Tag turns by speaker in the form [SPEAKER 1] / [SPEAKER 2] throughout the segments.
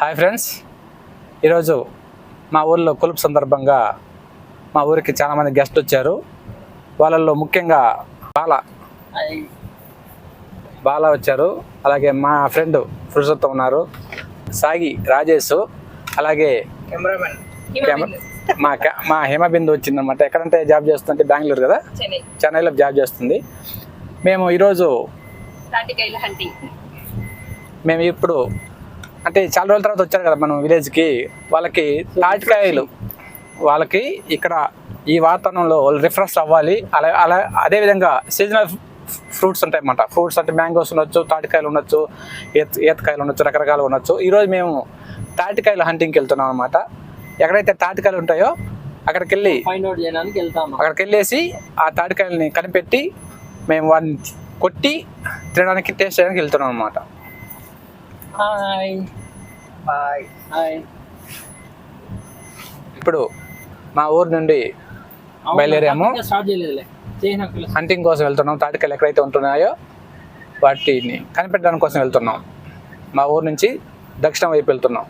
[SPEAKER 1] Hi friends. ఈరోజు మా ఊర్లో కొలుపు సందర్భంగా మా ఊరికి చాలామంది గెస్ట్ వచ్చారు. వాళ్ళల్లో ముఖ్యంగా బాల. బాల వచ్చారు. అలాగే మా ఫ్రెండ్ పురుషోత్తం ఉన్నారు. సాగి రాజేష్. అలాగే కెమె- మా మా హేమబిందు వచ్చిందనమాట ఎక్కడంటే జాబ్ చేస్తుంటే బెంగళూరు కదా?
[SPEAKER 2] చెన్నై.
[SPEAKER 1] చెన్నైలో జాబ్ చేస్తుంది. మేము ఈరోజు మేము ఇప్పుడు అంటే చాలా రోజుల తర్వాత వచ్చారు కదా మనం విలేజ్కి వాళ్ళకి తాటికాయలు. వాళ్ళకి ఇక్కడ ఈ వాతావరణంలో వాళ్ళు రిఫ్రెష్ అవ్వాలి. అలా అలా అదేవిధంగా సీజనల్ ఫ్రూట్స్ ఉంటాయి అన్నమాట ఫ్రూట్స్ అంటే మ్యాంగోస్ ఉండొచ్చు తాటికాయలు ఉండొచ్చు ఈత ఈతకాయలు ఉండొచ్చు రకరకాలు ఉండొచ్చు. ఈరోజు మేము తాటికాయల హంటింగ్కి వెళ్తున్నాం అనమాట ఎక్కడైతే తాటికాయలు ఉంటాయో అక్కడికి వెళ్ళి
[SPEAKER 3] ఫైండ్ అవుట్ చేయడానికి వెళ్తాను
[SPEAKER 1] అక్కడికి వెళ్ళేసి ఆ తాటికాయలని కనిపెట్టి మేము వాటిని కొట్టి తినడానికి టేస్ట్ చేయడానికి వెళ్తున్నాం అనమాట
[SPEAKER 3] హాయ్
[SPEAKER 2] బాయ్
[SPEAKER 3] హాయ్
[SPEAKER 1] ఇప్పుడు మా ఊరు నుండి బయలుదేరాము.
[SPEAKER 3] స్టార్ట్ చేయలేదులే.
[SPEAKER 1] హంటింగ్ కోసం వెళ్తున్నాం. తాటికాయలు ఎక్కడైతే ఉంటున్నాయో వాటిని కనిపెట్టడానికి కోసం వెళ్తున్నాం. మా ఊరు నుంచి దక్షిణం వైపు వెళ్తున్నాం.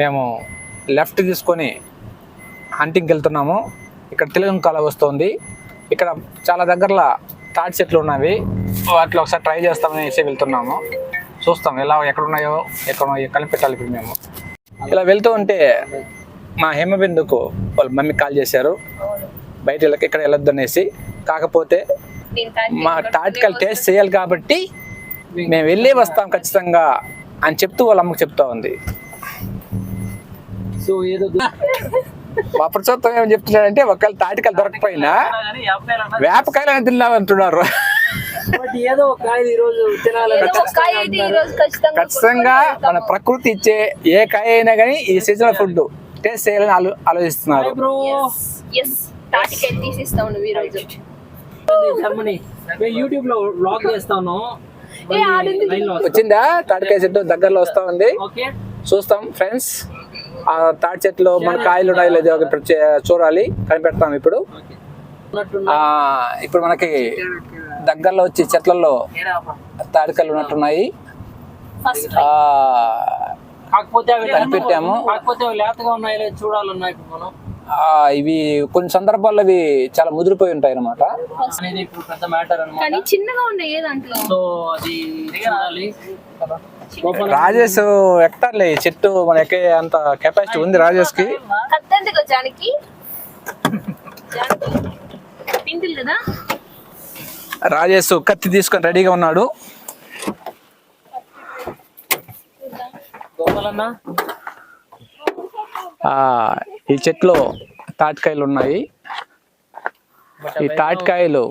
[SPEAKER 1] మేము లెఫ్ట్ తీసుకొని హంటింగ్కి వెళ్తున్నాము. ఇక్కడ తెలుగు కాల వస్తుంది. ఇక్కడ చాలా దగ్గరలో తాటి చెట్లు ఉన్నవి. వాటిలో ఒకసారి ట్రై చేస్తామనేసి వెళ్తున్నాము. చూస్తాం ఎలా ఎక్కడ ఉన్నాయో ఎక్కడ కనిపెట్టాలి ఇప్పుడు మేము. ఇలా వెళ్తూ ఉంటే మా హేమబిందుకు వాళ్ళ మమ్మీ కాల్ చేశారు. బయట ఇక్కడ వెళ్ళొద్దు అనేసి కాకపోతే మా తాటికల్ టేస్ట్ చేయాలి కాబట్టి మేము వెళ్ళి వస్తాం ఖచ్చితంగా అని చెప్తూ వాళ్ళ అమ్మకు చెప్తా ఉంది.
[SPEAKER 3] సో ఏదో
[SPEAKER 1] మా చెప్తున్నాడంటే ఒకవేళ తాటికలు దొరకపోయినా వేపకాయలు అని తిన్నాం అంటున్నారు.
[SPEAKER 3] బట్ ఏదో ఒక కాయ ఈ రోజు తినాలని
[SPEAKER 2] ఖచ్చితంగా
[SPEAKER 1] మన ప్రకృతి ఇచ్చే ఏ కాయ అయినా కానీ ఈ సీజనల్ ఫుడ్ టేస్ట్ చేయాలని ఆలో ఆలోచిస్తున్నారు.
[SPEAKER 3] బ్రో.
[SPEAKER 2] ఎస్ తాటికాయ తీసిస్తాం నువ్వు ఈ రోజు.
[SPEAKER 3] జర్మనీ. మేము యూట్యూబ్లో బ్లాగ్ చేస్తాను.
[SPEAKER 1] వచ్చిందా? తాటికాయ చెట్టు దగ్గరలో వస్తా ఉంది.
[SPEAKER 3] ఓకే
[SPEAKER 1] చూస్తాం ఫ్రెండ్స్ ఆ తాటి చెట్లు మన కాయలు ఉన్నాయో లేదో చూడాలి. కనిపెడతాం ఇప్పుడు. ఇప్పుడు మనకి దగ్గరలో వచ్చి చెట్లలో తాడికలు ఉన్నట్టున్నాయి.
[SPEAKER 2] ఫస్ట్
[SPEAKER 1] ఆ
[SPEAKER 3] కాకపోతే అవి
[SPEAKER 1] కనిపెట్టాము.
[SPEAKER 3] కాకపోతే అవి లేతగా ఉన్నాయో లేదో చూడాలన్నా ఇప్పుడు మనం
[SPEAKER 1] ఆ, ఇవి కొన్ని సందర్భాల్లో ఇవి చాలా ముదిరిపోయి ఉంటాయి అనమాట
[SPEAKER 3] అనేది ఇప్పుడు పెద్ద మ్యాటర్ అన్నమాట.
[SPEAKER 2] కానీ చిన్నగా ఉండే ఏ దాంట్లో?
[SPEAKER 3] సో అది చూడాలి లోపల
[SPEAKER 1] రాజేష్ ఎక్టార్లే ఈ చెట్టు మన ఎక్కే అంత కెపాసిటీ ఉంది
[SPEAKER 2] రాజేష్కి కదా
[SPEAKER 1] రాజేష్ కత్తి తీసుకొని రెడీగా ఉన్నాడు. ఈ చెట్లో తాటికాయలు ఉన్నాయి. ఈ తాటికాయలు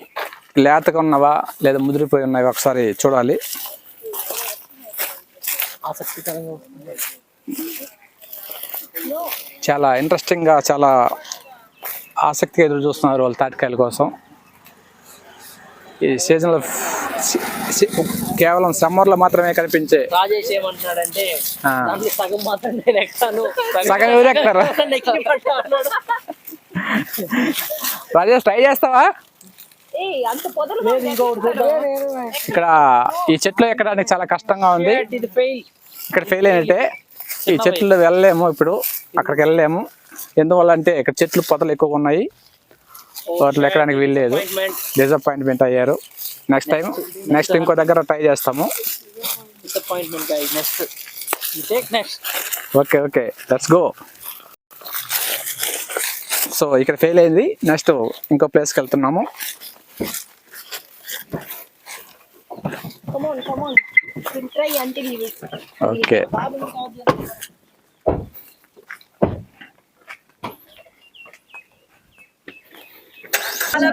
[SPEAKER 1] లేతగా ఉన్నవా లేదా ముదిరిపోయి ఉన్నవా ఒకసారి చూడాలి. చాలా ఇంట్రెస్టింగ్గా చాలా ఆసక్తిగా ఎదురు చూస్తున్నారు వాళ్ళు తాటికాయల కోసం. ఈ సీజన్లో కేవలం సమ్మర్లో మాత్రమే కనిపించే
[SPEAKER 3] రాజేష్ ఏమంటున్నాడంటే సగం మాత్రం నేను ఎక్కుతాను
[SPEAKER 1] సగం ఎవరు ఎక్కుతారు?
[SPEAKER 3] నన్ను ఎక్కిమంటా అన్నాడు.
[SPEAKER 1] రాజేష్ ట్రై చేస్తావా. ఇక్కడ ఈ చెట్లు ఎక్కడానికి చాలా కష్టంగా ఉంది.
[SPEAKER 3] Shit, ఇది ఫెయిల్
[SPEAKER 1] ఇక్కడ ఫెయిల్ అయినట్టే. ఈ చెట్లు వెళ్ళలేము ఇప్పుడు. అక్కడికి వెళ్ళలేము. ఎందువల్ల అంటే ఇక్కడ చెట్లు పొదలు ఎక్కువగా ఉన్నాయి. వాటిలో ఎక్కడానికి వీల్లేదు. డిసప్పాయింట్మెంట్ అయ్యారు. నెక్స్ట్ టైం నెక్స్ట్ ఇంకో దగ్గర ట్రై చేస్తాము. Okay okay let's go so ఇక్కడ ఫెయిల్ అయింది. నెక్స్ట్ ఇంకో ప్లేస్కి వెళ్తున్నాము. ఓకే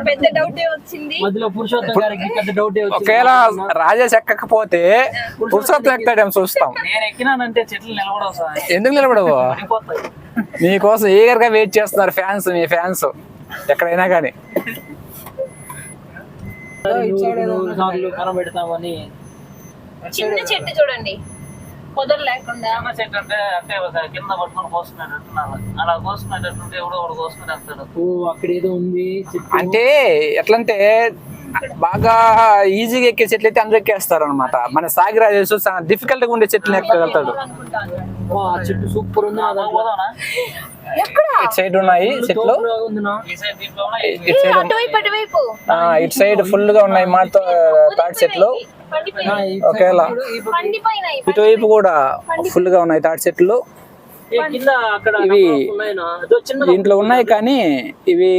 [SPEAKER 2] పెద్ద డౌటే వచ్చింది.
[SPEAKER 3] మధ్యలో పురుషోత్తం గారికి పెద్ద డౌట్
[SPEAKER 1] ఒకవేళ రాజేష్ ఎక్కకపోతే పురుషోత్తం ఎక్కుతాడేమో చూస్తాం.
[SPEAKER 3] నేను ఎక్కినానంటే చెట్లు నిలబడవు సార్.
[SPEAKER 1] ఎందుకు నిలబడవు? మీకోసం ఈగర్గా వెయిట్ చేస్తున్నారు ఫ్యాన్స్ మీ ఫ్యాన్స్. ఎక్కడైనా కానీ.
[SPEAKER 3] సార్లు కనబెడతామని.
[SPEAKER 2] చిన్న చెట్టు చూడండి. పొదలు లేకుండా
[SPEAKER 4] చెట్టు అంటే అంటే ఒక కింద పట్టుకొని కోసుకునేటట్టున్నారు అలా కోసుకునేటట్టుంటే ఎవడో ఒకడు కోసుకుని వెళ్తాడు.
[SPEAKER 3] ఓ అక్కడ ఏదో ఉంది
[SPEAKER 1] అంటే ఎట్లంటే బాగా ఈజీగా ఎక్కే చెట్లు అయితే అందరూ ఎక్కేస్తారు అనమాట మన సాగిరాజేసు చాలా డిఫికల్ట్గా ఉండే చెట్లు ఎక్కగలుగుతాడు
[SPEAKER 3] చెట్టు సూపర్ ఉంది
[SPEAKER 1] ఇటు సైడ్ ఉన్నాయి చెట్లు. ఇటు సైడ్ ఇటు ఫుల్గా ఉన్నాయి మాతో తాటి చెట్లు. ఒకేలా ఇటువైపు కూడా ఫుల్గా ఉన్నాయి తాటి చెట్లు.
[SPEAKER 3] ఏ, కింద అక్కడ
[SPEAKER 1] ఇవి దీంట్లో ఉన్నాయి కానీ ఇవి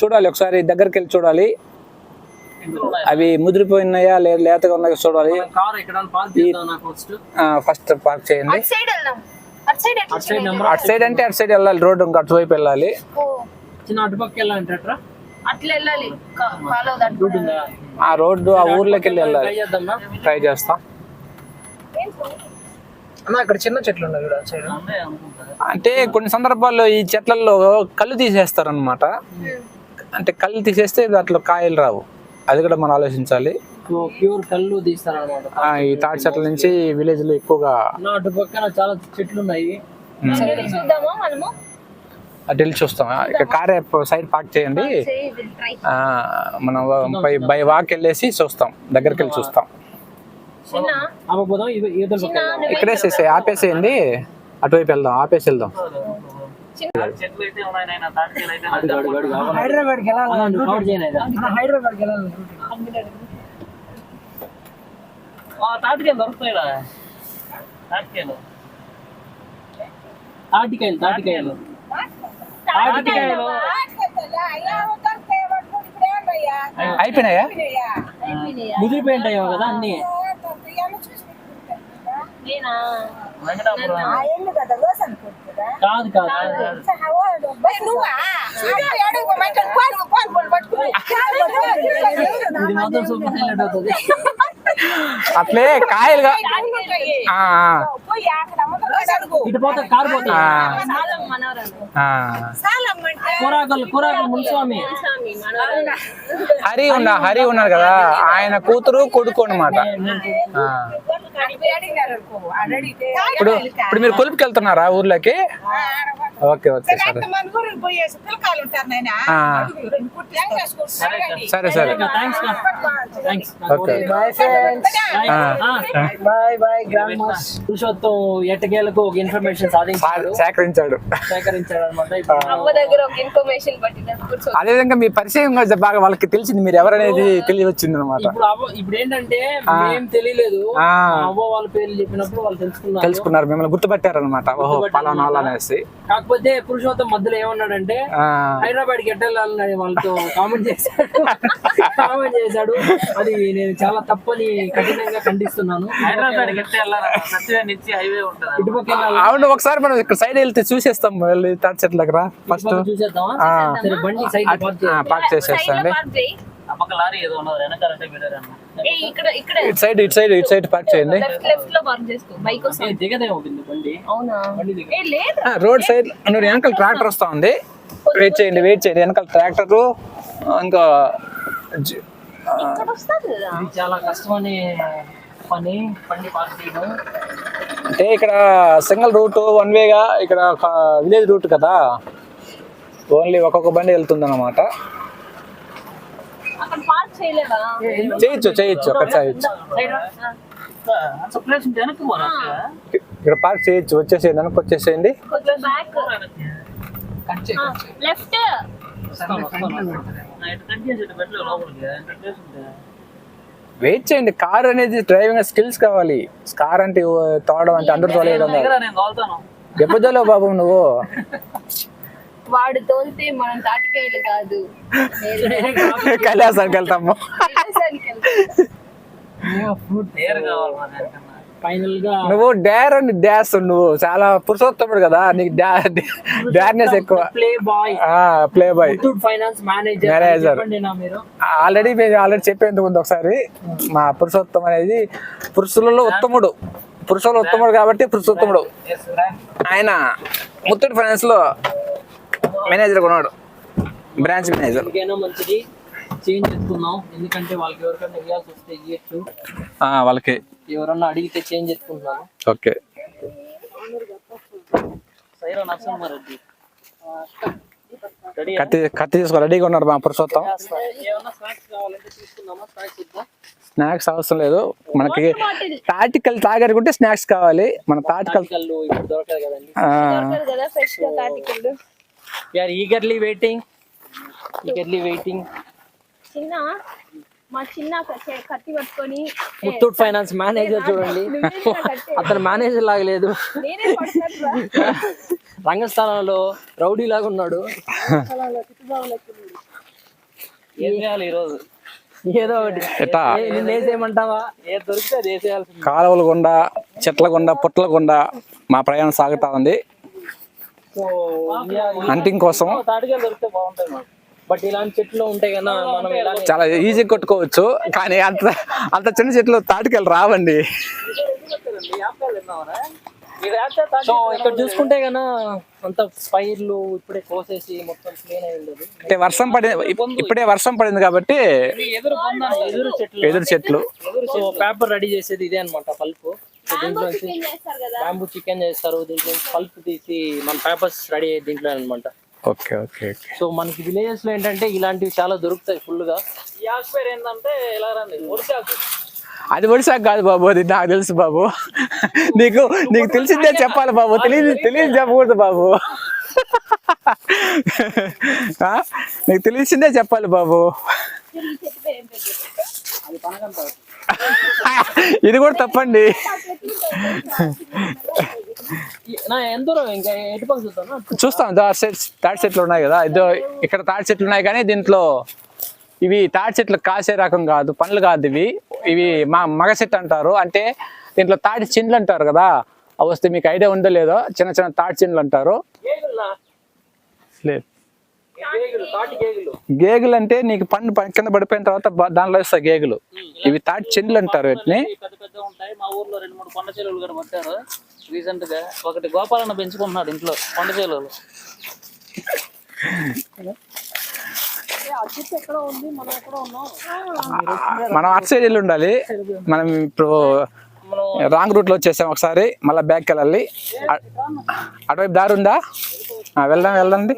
[SPEAKER 1] చూడాలి ఒకసారి దగ్గరికి వెళ్ళి చూడాలి. అవి ముదిరిపోయినాయా లేదా లేతగా ఉన్నాయో చూడాలి.
[SPEAKER 3] కార్ ఇక్కడ పార్క్ చేద్దాం నాకు ఫస్ట్
[SPEAKER 1] ఫస్ట్ పార్క్ చేయండి.
[SPEAKER 2] అటు సైడ్ అటు
[SPEAKER 3] అటు సైడ్
[SPEAKER 1] వెళ్ళాలి రోడ్డు ఇంకా అటువైపు వెళ్ళాలి.
[SPEAKER 3] అటుపక్క వెళ్ళాలంటే
[SPEAKER 2] అట్లా వెళ్ళాలి.
[SPEAKER 1] ఆ రోడ్డు ఆ ఊర్లోకి వెళ్ళి వెళ్ళాలి.
[SPEAKER 3] ట్రై
[SPEAKER 1] చేస్తాం.
[SPEAKER 3] అన్న అక్కడ చిన్న చెట్లు ఉన్నాయి
[SPEAKER 1] అంటే కొన్ని సందర్భాల్లో ఈ చెట్లలో కళ్ళు తీసేస్తారనమాట అంటే కళ్ళు తీసేస్తే దాంట్లో కాయలు రావు. అది కూడా మనం ఆలోచించాలి.
[SPEAKER 3] ప్యూర్ కళ్ళు తీస్తారన్నమాట.
[SPEAKER 1] ఆ, ఈ తాటి చెట్ల నుంచి విలేజ్లో ఎక్కువగా
[SPEAKER 3] అటు పక్కన చాలా చెట్లు ఉన్నాయి
[SPEAKER 2] చూద్దామా మనము?
[SPEAKER 1] అటు వెళ్ళి చూస్తాం. ఇక్కడ కార్ సైడ్ పార్క్ చేయండి. మనం బై బై వాక్ వెళ్ళేసి చూస్తాం. దగ్గరికి వెళ్ళి చూస్తాం. ఇక్కడేసేసి ఆపేసేయండి. అటువైపు వెళ్దాం ఆపేసి వెళ్దాం.
[SPEAKER 4] చెట్లు అయితే ఉన్నాయి? నాయన తాటికాయలు అయితే
[SPEAKER 3] అడుగు, అడుగు, అడుగు, ఆగండి. అన్న, నువ్వు కవర్ చేయలేదా?
[SPEAKER 4] ఆ తాటికాయలు దొరుకుతాయిరా తాటికాయలు
[SPEAKER 3] తాటికాయలు తాటికాయలు తాటికాయలు
[SPEAKER 1] అయిపోయినాయా
[SPEAKER 3] ముదిరిపోయి ఉంటాయో కదా అన్ని
[SPEAKER 2] నేనా
[SPEAKER 4] వెంకటాపురం
[SPEAKER 3] కాదు కాదు ఇది మాత్రం సూపర్ హైలైట్ అవుతుంది
[SPEAKER 1] అట్లే కాయలుగా. ఆ,
[SPEAKER 3] ఇటు పోతే కారు పోతా.
[SPEAKER 1] ఆ,
[SPEAKER 2] సాలం మనవరాలు.
[SPEAKER 1] ఆ.
[SPEAKER 3] కూరాకులు కూరాకులు మున్స్వామి
[SPEAKER 2] స్వామి మనవరాలు.
[SPEAKER 1] హరి ఉన్నా హరి ఉన్నారు కదా. ఆయన కూతురు కొడుకు అనమాట ఇప్పుడు ఇప్పుడు మీరు కొలుపుకి వెళ్తున్నారా ఊర్లోకి ఓకే ఓకే సరే సరే. సరే
[SPEAKER 3] థ్యాంక్స్ థ్యాంక్స్
[SPEAKER 1] ఓకే.
[SPEAKER 3] పురుషోత్తం ఎట్టకేలకు ఒక ఇన్ఫర్మేషన్ సాధించాడు.
[SPEAKER 1] సేకరించాడు.
[SPEAKER 3] సేకరించాడు అనమాట ఇప్పుడు
[SPEAKER 2] అవ్వ దగ్గర ఒక ఇన్ఫర్మేషన్ పట్టిన కూర్చో
[SPEAKER 1] అదేవిధంగా మీ పరిచయం బాగా వాళ్ళకి తెలిసింది. మీరు ఎవరనేది తెలియవచ్చింది అనమాట
[SPEAKER 3] ఇప్పుడు ఏంటంటే తెలియలేదు. అవ్వ వాళ్ళ పేర్లు చెప్పినప్పుడు వాళ్ళు తెలుసుకున్నారు.
[SPEAKER 1] తెలుసుకున్నారు మిమ్మల్ని ఓహో పలానా వాళ్ళు అనేసి.
[SPEAKER 3] కాకపోతే పురుషోత్తం మధ్యలో ఏమన్నాడంటే హైదరాబాద్కి ఎట్టాలని వాళ్ళతో కామెంట్ చేశాడు. కామెంట్ చేశాడు. అది నేను చాలా తప్పని కఠినంగా ఖండిస్తున్నాను.
[SPEAKER 4] హైదరాబాద్ హైవే ఉంటుంది?
[SPEAKER 3] ఇటుపక్క
[SPEAKER 1] అవును ఒకసారి మనం ఇక్కడ సైడ్ వెళ్తే చూసేస్తాం. వెళ్ళి తాటి చెట్ల దగ్గర ఫస్ట్
[SPEAKER 3] ఇటుపక్క చూసేద్దామా? సరే బండి సైడ్ పార్క్
[SPEAKER 4] పక్క లారీ ఏదో ఉన్నది వెనకాలంటే
[SPEAKER 2] ఇక్కడ ఇక్కడ.
[SPEAKER 1] ఇటు సైడ్ ఇటు సైడ్ ఇటు సైడ్ పార్క్ చేయండి.
[SPEAKER 2] లెఫ్ట్ లెఫ్ట్లో పార్క్ చేసుకో బైక్ వస్తుంది
[SPEAKER 3] ఏ, దిగదే ఉంటుంది బండి.
[SPEAKER 2] అవునా?
[SPEAKER 3] బండి దిగ.
[SPEAKER 2] ఏ లేదు
[SPEAKER 1] రోడ్ సైడ్ నువ్వు వెనకాల ట్రాక్టర్ వస్తా ఉంది. వెయిట్ చేయండి వెయిట్ చేయండి. వెనకాల ట్రాక్టర్ ఇంకా
[SPEAKER 3] చాలా కష్టమని పని పార్క్ చేయడం.
[SPEAKER 1] అంటే ఇక్కడ సింగిల్ రూట్ వన్ వేగా ఇక్కడ విలేజ్ రూట్ కదా. ఓన్లీ ఒక్కొక్క బండి వెళ్తుంది
[SPEAKER 2] చేయలేదా
[SPEAKER 1] చేయొచ్చు చేయొచ్చు అక్కడ? చేయొచ్చు ఇక్కడ పార్క్ చేయొచ్చు వచ్చేసేయండి వెనక్కి వచ్చేసేయండి.
[SPEAKER 2] లెఫ్ట్
[SPEAKER 1] వెయిట్ చేయండి కార్ అనేది డ్రైవింగ్ స్కిల్స్ కావాలి. కార్ అంటే ఓ తోవడం అంటే అందరూ తోలేయడం దెబ్బతోలేవు బాబు నువ్వు.
[SPEAKER 2] వాడు తోలితే మనం తాటికాయలు కాదు.
[SPEAKER 1] కైలాసానికి వెళ్తాము నువ్వు డేర్ అని డాష్ నువ్వు. చాలా పురుషోత్తముడు కదా నీకు డార్నెస్ ఎక్కువ.
[SPEAKER 3] Play boy
[SPEAKER 1] play boy
[SPEAKER 3] finance manager మీరు.
[SPEAKER 1] ఆల్రెడీ మేము ఆల్రెడీ చెప్పేందుకు ఉంది ఒకసారి. మా పురుషోత్తం అనేది పురుషులలో ఉత్తముడు. పురుషులు ఉత్తముడు కాబట్టి పురుషోత్తముడు. ఆయన ముత్తూట్ ఫైనాన్స్లో మేనేజర్ ఉన్నాడు బ్రాంచ్ మేనేజర్.
[SPEAKER 3] మంచిది? చేంజ్ చేసుకుందాం. ఎందుకంటే వాళ్ళకి ఎవరికైనా ఇవ్వాల్సి వస్తే ఇవ్వచ్చు
[SPEAKER 1] వాళ్ళకి.
[SPEAKER 3] ఎవరన్నా అడిగితే చేంజ్ చేసుకుంటున్నాను.
[SPEAKER 1] ఓకే.
[SPEAKER 4] సైరా నరసింహారెడ్డి.
[SPEAKER 3] రెడీ
[SPEAKER 1] కత్తి కత్తి తీసుకో రెడీగా ఉన్నాడు మా పురుషోత్తం.
[SPEAKER 3] స్నాక్స్
[SPEAKER 1] అవసరం లేదు. మనకి తాటికల్ తాగరుకుంటే స్నాక్స్ కావాలి. మన Thatikal
[SPEAKER 3] are eagerly waiting eagerly waiting
[SPEAKER 2] చిన్న మా చిన్న కత్తి పట్టుకొని
[SPEAKER 3] ముత్తూట్ ఫైనాన్స్ మేనేజర్ చూడండి? అతను మేనేజర్ లాగా లేదు.
[SPEAKER 2] నేనే పడతాను రా.
[SPEAKER 3] రంగస్థలంలో రౌడీ లాగా ఉన్నాడు.
[SPEAKER 4] ఏం చేయాలి ఈరోజు?
[SPEAKER 3] ఏదో ఒకటి. ఏ, వేసేయమంటావా
[SPEAKER 4] దొరికితే వేసేయాల్సింది
[SPEAKER 1] కాలువల గుండా చెట్ల గుండా పుట్ల గుండా మా ప్రయాణం సాగుతా ఉంది. హంటింగ్ కోసం?
[SPEAKER 4] తాటికాయలు దొరికితే బాగుంటాయి మాకు.
[SPEAKER 3] బట్ ఇలాంటి చెట్లు ఉంటాయి కదా మనం ఇలా
[SPEAKER 1] చాలా ఈజీ కొట్టుకోవచ్చు కానీ అంత అంత చిన్న చెట్లు తాటికెళ్ళి రావండి.
[SPEAKER 3] సో ఇక్కడ చూసుకుంటే గనా అంత పైర్లు ఇప్పుడే కోసేసి మొత్తం క్లీన్ అయి ఉండదు.
[SPEAKER 1] అంటే వర్షం పడి ఇప్పుడే వర్షం పడింది కాబట్టి
[SPEAKER 4] ఎదురు ఎదురు చెట్లు.
[SPEAKER 1] ఎదురు చెట్లు.
[SPEAKER 3] సో పేపర్ రెడీ చేసేది ఇదే అనమాట పల్ప్. దీంట్లో
[SPEAKER 2] చికెన్ చేస్తారు కదా?
[SPEAKER 3] బ్యాంబూ చికెన్ చేస్తారు. దీంట్లో పల్ప్ తీసి మన పేపర్స్ రెడీ అయ్యే దీంట్లో అనమాట
[SPEAKER 1] ఓకే ఓకే ఓకే
[SPEAKER 3] సో మనకి విలేజెస్లో ఏంటంటే ఇలాంటివి చాలా దొరుకుతాయి ఫుల్గా.
[SPEAKER 4] ఈ ఆకు పేరు ఏంటంటే ఎలా రండి? ఒడిశాకు
[SPEAKER 1] అది ఒడిశాకు కాదు బాబు అది నాకు తెలుసు బాబు. నీకు నీకు తెలిసిందే చెప్పాలి బాబు తెలియదు తెలియదు చెప్పకూడదు బాబు? నీకు తెలిసిందే చెప్పాలి బాబు. ఇది కూడా తప్పండి. చూస్తాం. తాటి చెట్లు ఉన్నాయి కదా. ఇదో ఇక్కడ తాటి చెట్లు ఉన్నాయి కానీ దీంట్లో ఇవి తాటి చెట్లు కాసే రకం కాదు. పండ్లు కాదు ఇవి. ఇవి మా మగ చెట్టు అంటారు. అంటే దీంట్లో తాటి చిండ్లు అంటారు కదా. అవి వస్తే మీకు ఐడియా ఉందో లేదో చిన్న చిన్న తాటి చిండ్లు అంటారు. లేదు.
[SPEAKER 3] గేగులు తాటి గేగులు.
[SPEAKER 1] గేగులు అంటే నీకు పండు కింద పడిపోయిన తర్వాత దాంట్లో వస్తాయి గేగులు. ఇవి తాటి చిండ్లు అంటారు వీటిని.
[SPEAKER 4] ఇవి పెద్ద పెద్ద ఉంటాయి. మా ఊర్లో రెండు మూడు కొండ చెలువలు కూడా పట్టారు రీసెంట్గా ఒకటి గోపాలన్న పెంచుకుంటున్నాడు ఇంట్లో కొండ చెలువలు
[SPEAKER 1] మనం అటు సైడ్ వెళ్ళి ఉండాలి. మనం ఇప్పుడు రాంగ్ రూట్లో వచ్చేసాం ఒకసారి మళ్ళీ బ్యాక్ వెళ్ళాలి. అటువైపు దారి ఉందా? వెళ్దాం
[SPEAKER 2] వెళ్ళండి.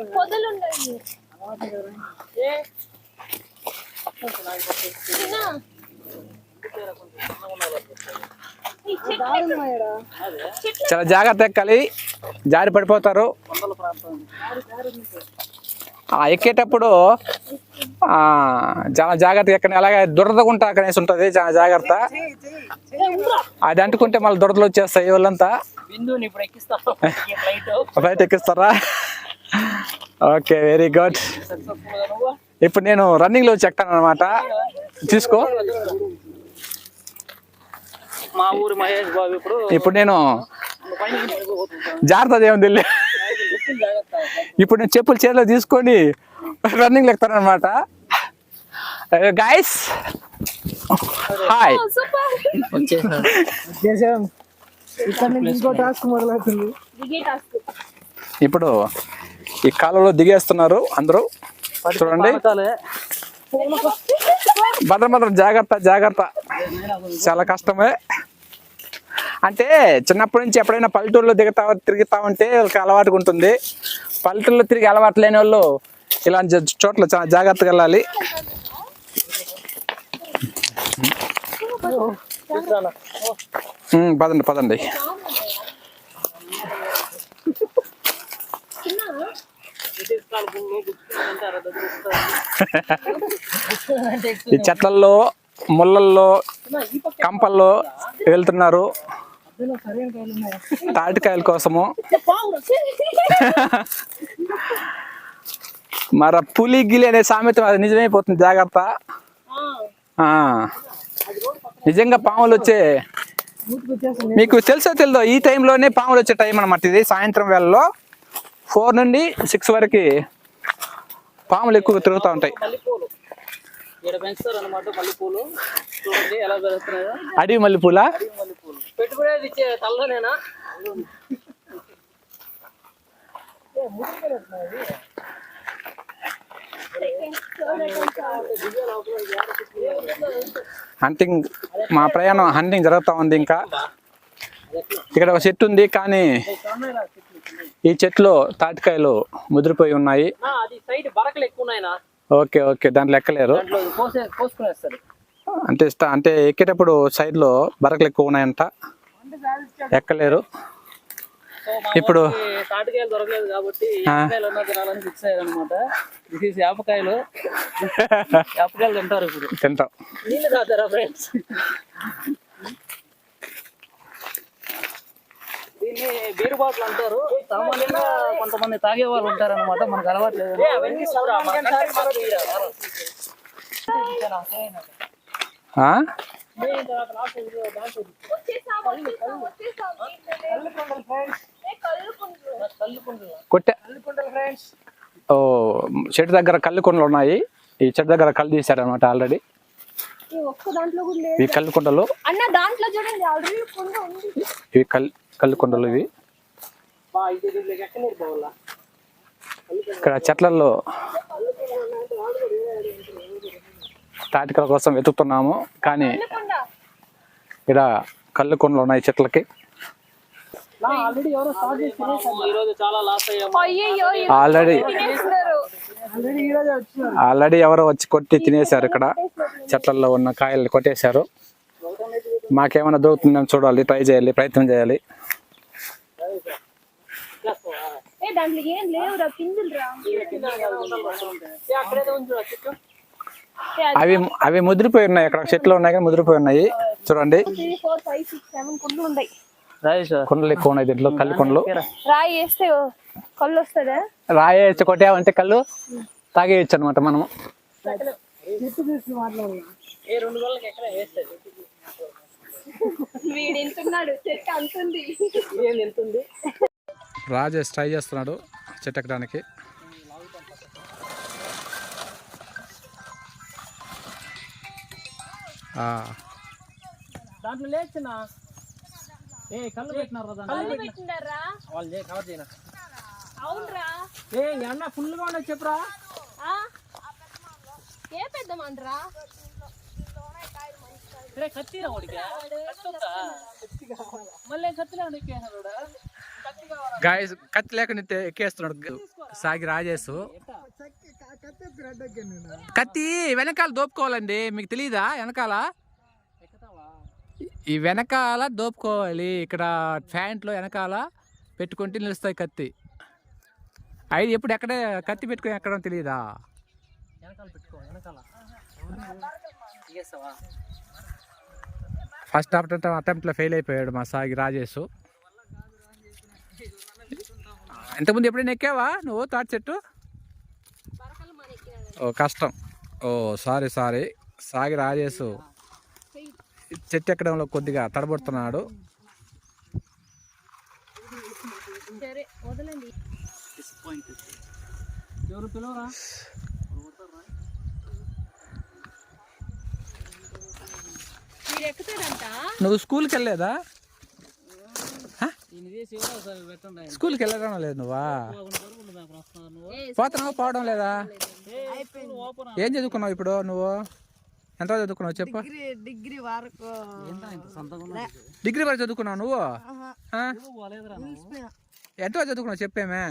[SPEAKER 1] చాలా జాగ్రత్త ఎక్కాలి. జారి పడిపోతారు. ఎక్కేటప్పుడు ఆ, చాలా జాగ్రత్త ఎక్కని అలాగే దురద గుంట కనేసి ఉంటుంది చాలా జాగ్రత్త. అది అంటుకుంటే మళ్ళీ దురదలు వచ్చేస్తాయి వాళ్ళంతా
[SPEAKER 3] ఫ్లైట్.
[SPEAKER 1] బయట ఎక్కిస్తారా? Okay very good. ఇప్పుడు నేను రన్నింగ్లో చెక్తాను అనమాట తీసుకో.
[SPEAKER 4] మా ఊరి మహేష్ బాబు ఇప్పుడు
[SPEAKER 1] ఇప్పుడు నేను జాగ్రత్త దేవుని తెలియ ఇప్పుడు నేను చెప్పులు చేతిలో తీసుకొని రన్నింగ్ ఎక్కుతాను అనమాట గాయస్ హాయ్ ఇప్పుడు ఈ కాలంలో దిగేస్తున్నారు అందరూ. చూడండి. భద్ర భద్ర జాగ్రత్త జాగ్రత్త. చాలా కష్టమే. అంటే చిన్నప్పటి నుంచి ఎప్పుడైనా పల్లెటూరులో దిగుతా తిరుగుతా ఉంటే వాళ్ళకి అలవాటుగా ఉంటుంది. పల్లెటూరులో తిరిగి అలవాటు లేని వాళ్ళు ఇలాంటి చోట్ల చాలా జాగ్రత్తగా వెళ్ళాలి. పదండి పదండి. ఈ చెట్లల్లో ముళ్ళల్లో కంపల్లో వెళ్తున్నారు. తాటికాయల కోసము. మరి పులి గిలి అనే సామెత అది నిజమైపోతుంది జాగ్రత్త. నిజంగా పాములు వచ్చే మీకు తెలుసో తెలియదో ఈ టైంలోనే పాములు వచ్చే టైం అనమాట ఇది. సాయంత్రం వేళలో ఫోర్ నుండి సిక్స్ వరకు పాములు ఎక్కువ తిరుగుతూ ఉంటాయి.
[SPEAKER 4] ఇక్కడ పెంచుతారు అనమాట మల్లెపూలు. చూడండి ఎలా పెరుగుతున్నాయో.
[SPEAKER 1] అడవి మల్లెపూల?
[SPEAKER 4] మల్లెపూలు.
[SPEAKER 3] పెట్టుబడి ఇచ్చే తల్లనేనా
[SPEAKER 1] హంటింగ్ మా ప్రయాణం హంటింగ్ జరుగుతూ ఉంది ఇంకా. ఇక్కడ ఒక చెట్టు ఉంది కానీ ఈ చెట్లు తాటికాయలు ముదిరిపోయి ఉన్నాయి.
[SPEAKER 3] Side
[SPEAKER 1] okay okay. దాంట్లో ఎక్కలేరు
[SPEAKER 3] దాంట్లో కోసే కోసుకునేస్తారు
[SPEAKER 1] అంటే ఇష్ట అంటే ఎక్కేటప్పుడు side లో బరకలు ఎక్కువ ఉన్నాయంట. ఎక్కలేరు. ఇప్పుడు-
[SPEAKER 4] తాటికాయలు దొరకలేదు కాబట్టి యాపకాయలు. యాపకాయలు తింటారు
[SPEAKER 1] తింటాం.
[SPEAKER 3] నీళ్ళు తాగుతారా ఫ్రెండ్స్
[SPEAKER 4] దీన్ని బీరు బాటిల్ అంటారు. సామాన్యంగా కొంతమంది తాగే వాళ్ళు ఉంటారు అనమాట మనకు అలవాట్లేదు.
[SPEAKER 1] కొట్టే ఓ చెట్టు దగ్గర కళ్ళు కొండలు ఉన్నాయి. ఈ చెట్టు దగ్గర కళ్ళు తీశారనమాట ఆల్రెడీ.
[SPEAKER 2] ఈ ఒక్క దాంట్లో కూడా లేదు.
[SPEAKER 1] ఇవి కళ్ళు కొండలు
[SPEAKER 2] అన్న దాంట్లో చూడండి ఆల్రెడీ కొండ ఉంది.
[SPEAKER 1] ఇవి కల్ కళ్ళు కొండలు ఇవి. ఇక్కడ చెట్లలో తాటికల కోసం వెతుకుతున్నాము కానీ
[SPEAKER 2] కొండ
[SPEAKER 1] ఇక్కడ కళ్ళు కొండలు ఉన్నాయి చెట్లకి.
[SPEAKER 3] నా ఆల్రెడీ ఎవరో స్టార్ట్ చేసి
[SPEAKER 4] ఈ రోజు చాలా లాస్ అయ్యాము
[SPEAKER 2] అయ్యయ్యో
[SPEAKER 1] ఆల్రెడీ
[SPEAKER 2] తినేస్తున్నారు.
[SPEAKER 3] ఆల్రెడీ ఈ రోజే వచ్చినారు.
[SPEAKER 1] ఆల్రెడీ ఎవరో వచ్చి కొట్టి తినేశారు ఇక్కడ. చెట్లలో ఉన్న కాయల్ని కొట్టేశారు. మాకేమైనా దొరుకుతుందని చూడాలి ట్రై చేయాలి ప్రయత్నం చేయాలి.
[SPEAKER 2] ఏ దాంట్లో ఏం లేవురా పిందులు రా
[SPEAKER 1] అవి అవి ముదిరిపోయి ఉన్నాయి అక్కడ చెట్లు ఉన్నాయి కానీ ముదిరిపోయి ఉన్నాయి చూడండి
[SPEAKER 2] three four five six seven కుండ్లు ఉన్నాయి
[SPEAKER 1] కొండలు ఎక్కువ ఉన్నాయి దీంట్లో కళ్ళు కొండలు
[SPEAKER 2] రాయి వేస్తే కళ్ళు వస్తుందా
[SPEAKER 1] రాయేసి కొట్టామంటే కళ్ళు తాగేయచ్చు అనమాట మనము
[SPEAKER 3] ఏ రెండు రోజులకి ఎక్కడ వేస్తుంది
[SPEAKER 2] వీడు ఇంటున్నాడు చెట్టు అంతుంది.
[SPEAKER 3] ఏం వెళ్తుంది
[SPEAKER 1] రాజేష్ ట్రై చేస్తున్నాడు చెట్టు ఎక్కడానికి
[SPEAKER 3] దాంట్లో లేచిన ఏ కళ్ళు పెట్టినారు.
[SPEAKER 2] కళ్ళు పెట్టినారా
[SPEAKER 3] వాళ్ళు కవర్ చేయనా?
[SPEAKER 2] అవునరా.
[SPEAKER 3] ఏ ఎండ ఫుల్గా ఉండదు చెప్పురా.
[SPEAKER 2] ఆ? ఏ పెద్దమంటరా
[SPEAKER 4] రే కత్తిరా వాడికి కత్తి మళ్ళీ కత్తిలో ఎక్కేసాడు
[SPEAKER 1] గాయస్ కత్తి లేక నిత్య ఎక్కేస్తున్నాడు సాగి రాజేష్ కత్తి వెనకాల దోపుకోవాలండి మీకు తెలియదా వెనకాల ఈ వెనకాల దోపుకోవాలి ఇక్కడ ప్యాంట్లో వెనకాల పెట్టుకుంటే నిలుస్తాయి కత్తి అవి ఎప్పుడు ఎక్కడ కత్తి పెట్టుకుని ఎక్కడం తెలియదా
[SPEAKER 3] వెనకాల పెట్టుకో వెనకాల చేస్తావా
[SPEAKER 1] ఫస్ట్ అటెంప్ట్ అటెంప్ట్లో ఫెయిల్ అయిపోయాడు మా సాగి రాజేష్. ఇంతకుముందు ఎప్పుడైనా ఎక్కావా నువ్వు తాటి చెట్టు? ఓ కష్టం. ఓ సారీ సారీ. సాగి రాజేష్ చెట్టు ఎక్కడంలో కొద్దిగా తడబడుతున్నాడు.
[SPEAKER 2] సరే వదలండి
[SPEAKER 4] డిసప్పాయింట్
[SPEAKER 3] ఎవరు పిలవరా
[SPEAKER 2] మీరు ఎక్కుతాడంట
[SPEAKER 1] నువ్వు స్కూల్కి వెళ్ళలేదా. స్కూల్కి వెళ్ళడం లేదు నువ్వా? పోతున్నావు? పోవడం లేదా?
[SPEAKER 4] ఓపెన్
[SPEAKER 1] ఏం చదువుకున్నావు ఇప్పుడు నువ్వు? ఎంత చదువుకున్నావు చెప్పు?
[SPEAKER 5] డిగ్రీ వరకు?
[SPEAKER 1] డిగ్రీ వరకు చదువుకున్నావు నువ్వు? ఎంత చదువుకున్నావు చెప్పేమే?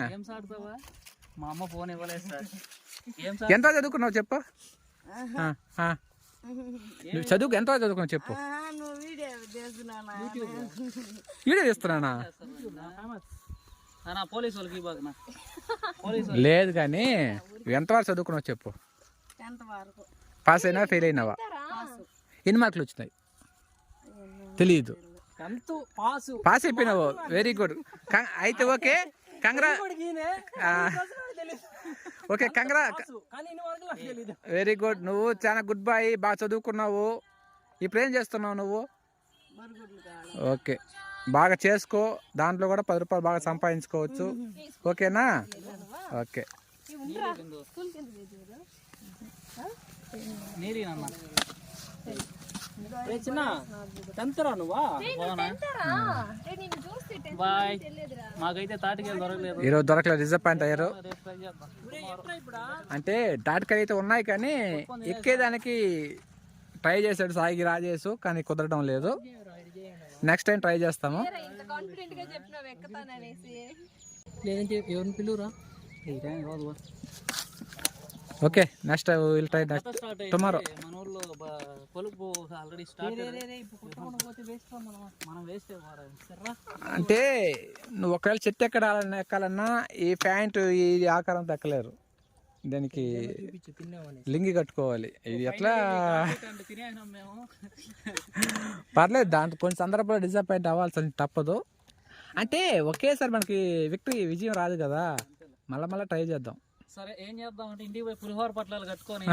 [SPEAKER 4] మా అమ్మ ఫోన్ ఇవ్వలేదు సార్.
[SPEAKER 1] ఎంత చదువుకున్నావు చెప్పు. నువ్వు చదువుకు ఎంత వరకు చదువుకున్నావు చెప్పు.
[SPEAKER 5] వీడియో
[SPEAKER 1] తీస్తున్నానా లేదు కానీ నువ్వు ఎంతవరకు చదువుకున్నావు చెప్పు. పాస్ అయినా ఫెయిల్ అయినావా? ఎన్ని మార్కులు వచ్చినాయి? తెలియదు
[SPEAKER 3] పాస్.
[SPEAKER 1] అయిపోయినావు. Very good. అయితే ఓకే. కంగ్రా ఓకే కంగ్రా
[SPEAKER 3] కానీ ఇన్ని వరకు నాకు తెలీదు.
[SPEAKER 1] Very good. నువ్వు చాలా గుడ్ బాయ్ బాగా చదువుకున్నావు. ఇప్పుడు ఏం చేస్తున్నావు నువ్వు? ఓకే. బాగా చేసుకో. దాంట్లో కూడా పది రూపాయలు బాగా సంపాదించుకోవచ్చు. ఓకేనా? ఓకే.
[SPEAKER 3] నువ్వా
[SPEAKER 4] బాయ్. మాకైతే తాటికాయలు దొరకలేదు.
[SPEAKER 1] ఈరోజు దొరకలేదు. డిసప్పాయింట్ అయ్యారు. అంటే తాటికాయలు అయితే ఉన్నాయి కానీ ఎక్కేదానికి ట్రై చేశాడు సాయికి రాజేసు కానీ కుదరడం లేదు. నెక్స్ట్ టైం ట్రై చేస్తాము.
[SPEAKER 3] లేదంటే ఎవరిని పిలువురా?
[SPEAKER 1] Okay next will try next tomorrow
[SPEAKER 4] మన ఊర్లో ఆల్రెడీ స్టార్ట్ మనం. వేస్తే సర్రా.
[SPEAKER 1] అంటే నువ్వు ఒకవేళ చెట్టు ఎక్కడాలన్నా ఎక్కాలన్నా ఈ ప్యాంటు ఈ ఆకారం ఎక్కలేరు దానికి లింగి కట్టుకోవాలి. ఇది ఎట్లా? పర్లేదు దాంట్లో కొన్ని సందర్భాల్లో డిసప్పాయింట్ అవ్వాల్సి తప్పదు. అంటే ఒకేసారి మనకి విక్టరీ విజయం రాదు కదా. మళ్ళీ మళ్ళీ ట్రై చేద్దాం.
[SPEAKER 4] సరే ఏం చేద్దాం అంటే ఇంటికి పోయి పులిహోర పట్లాలు కట్టుకొని?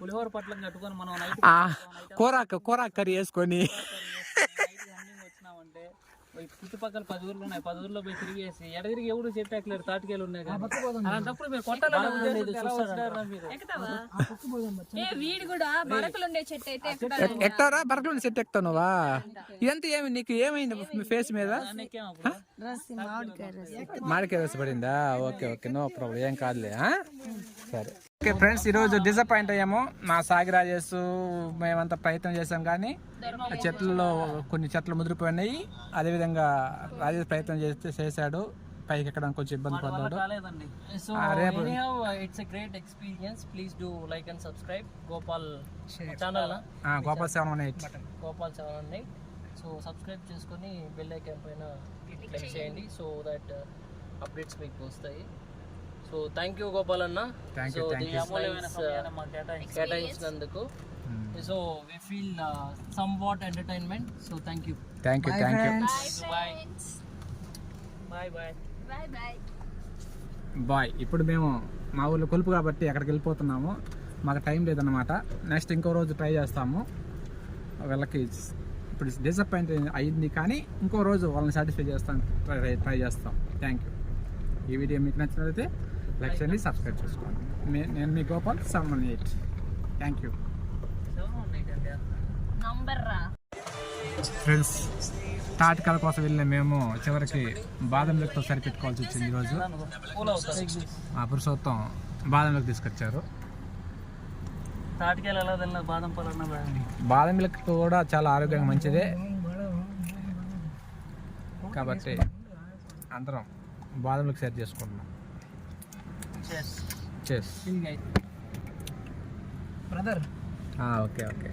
[SPEAKER 4] పులిహోర పట్లం కట్టుకొని మనం
[SPEAKER 1] కూరాకు కూరాకు కర్రీ వేసుకొని
[SPEAKER 4] నైట్ రన్నింగ్ వచ్చినామంటే ఈ చుట్టుపక్కల పది ఊర్లు ఉన్నాయి. పది ఊర్లో పోయి తిరిగేసి ఎడ తిరిగి ఎవరు చెట్టు ఎక్కలేరు తాటికేలు ఉన్నాయి అలాంటప్పుడు మీరు
[SPEAKER 2] వీడు కూడా బరకలు ఉండే చెట్టు అయితే ఎక్కుతాడు
[SPEAKER 1] ఎక్- ఎక్కుతావరా బరకలు సెట్ ఎక్కుతావు నువ్వా ఇదంతా ఏమి నీకు ఏమైంది మీ ఫేస్ మీద?
[SPEAKER 4] దాన్ని ఎక్కాం అప్పుడు
[SPEAKER 5] రసి మామిడికాయ రసి.
[SPEAKER 1] మాడికాయ రస పడిందా? Okay okay no problem. ఏం కాదులే? సరే. ఓకే ఫ్రెండ్స్ ఈరోజు డిసప్పాయింట్ అయ్యాము. నా సాగి రాజేష్ మేమంతా ప్రయత్నం చేసాం కానీ ఆ చెట్లలో కొన్ని చెట్లు ముదిరిపోయినాయి. అదేవిధంగా రాజేష్ ప్రయత్నం చేస్తే చేశాడు. పైకి ఎక్కడానికి కొంచెం ఇబ్బంది పడ్డాడు.
[SPEAKER 3] It's great experience please do like and subscribe Gopal channel
[SPEAKER 1] Gopal seven one eight
[SPEAKER 3] Gopal ఛానల్ని సో సబ్స్క్రైబ్ చేసుకొని బెల్ ఐకాన్ పైన క్లిక్ చేయండి. సో దట్ అప్డేట్స్ మీకు వస్తాయి. సో థ్యాంక్ యూ గోపాల్ అన్న. సో
[SPEAKER 4] కేటాయించి
[SPEAKER 3] కేటాయించినందుకు. So we feel somewhat entertainment so thank you
[SPEAKER 1] thank you thank you
[SPEAKER 4] bye bye bye
[SPEAKER 2] bye bye
[SPEAKER 1] bye ఇప్పుడు మేము మా ఊళ్ళో కొలుపు కాబట్టి అక్కడికి వెళ్ళిపోతున్నాము. మాకు టైం లేదన్నమాట. నెక్స్ట్ ఇంకో రోజు ట్రై చేస్తాము. వాళ్ళకి ఇప్పుడు డిసప్పాయింట్ అయింది కానీ ఇంకో రోజు వాళ్ళని సాటిస్ఫై చేస్తాం ట్రై ట్రై చేస్తాం. థ్యాంక్ యూ ఈ వీడియో మీకు నచ్చినట్లయితే లైక్ చేయండి సబ్స్క్రైబ్ చేసుకోండి. నేను మీ Gopal seven eight. Thank you
[SPEAKER 2] number రా
[SPEAKER 1] ఫ్రెండ్స్ తాటికాల కోసం వెళ్ళిన మేము చివరికి బాదం లెక్కతో సరిపెట్టుకోవాల్సి వచ్చింది ఈరోజు.
[SPEAKER 4] కూల్ అవుతుంది
[SPEAKER 1] మా పురుషోత్తం బాదం లెక్క తీసుకొచ్చారు. బాదం మిల్క్? కూడా చాలా ఆరోగ్యంగా మంచిదే. కాబట్టి అందరం బాదం మిల్క్ షేర్ చేసుకుంటున్నాం. చేస్
[SPEAKER 3] బ్రదర్
[SPEAKER 1] ఓకే ఓకే